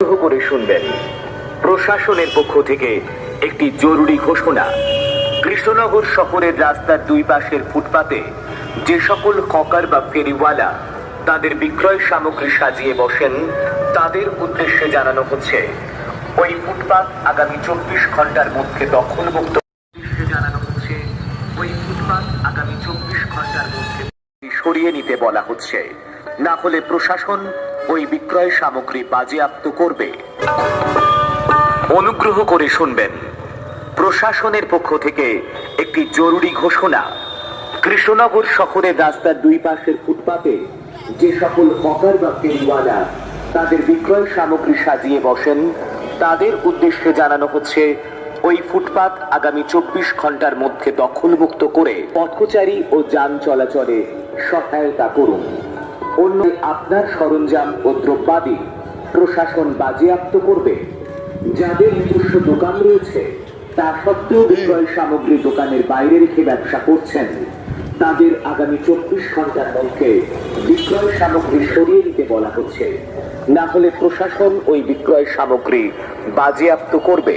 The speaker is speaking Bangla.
অনুগ্রহ করে শুনবেন। প্রশাসনের পক্ষ থেকে একটি জরুরি ঘোষণা। কৃষ্ণনগর শহরের রাস্তার দুই পাশের ফুটপাতে যে সকল হকার বা ফেরিওয়ালা তাদের বিক্রয় সামগ্রী সাজিয়ে বসেন, তাদের উদ্দেশ্যে জানানো হচ্ছে, ওই ফুটপাত আগামী চব্বিশ ঘণ্টার মধ্যে দখলমুক্ত জানানো সরিয়ে নিতে বলা হচ্ছে। না হলে প্রশাসন ওই বিক্রয় সামগ্রী বাজেয়াপ্ত করবে। অনুগ্রহ করে শুনবেন, প্রশাসনের পক্ষ থেকে একটি জরুরি ঘোষণা। কৃষ্ণনগর শহরের রাস্তার দুই পাশের ফুটপাতে যে সকল হকার বা ফেরিওয়ালা তাদের বিক্রয় সামগ্রী সাজিয়ে বসেন, তাদের উদ্দেশ্যে জানানো হচ্ছে, ওই ফুটপাত আগামী চব্বিশ ঘণ্টার মধ্যে দখলমুক্ত করে পথচারী ও যান চলাচলে সহায়তা করুন। অন্য আপনার সরঞ্জাম ও দ্রব্যাদি প্রশাসন বাজেয়াপ্ত করবে। যাদের নিজস্ব দোকান রয়েছে, তা সত্ত্বেও বিক্রয় সামগ্রী দোকানের বাইরে রেখে ব্যবসা করছেন। তাদের আগামী চব্বিশ ঘণ্টার মধ্যে বিক্রয় সামগ্রী সরিয়ে দিতে বলা হচ্ছে। না হলে প্রশাসন ওই বিক্রয় সামগ্রী বাজেয়াপ্ত করবে।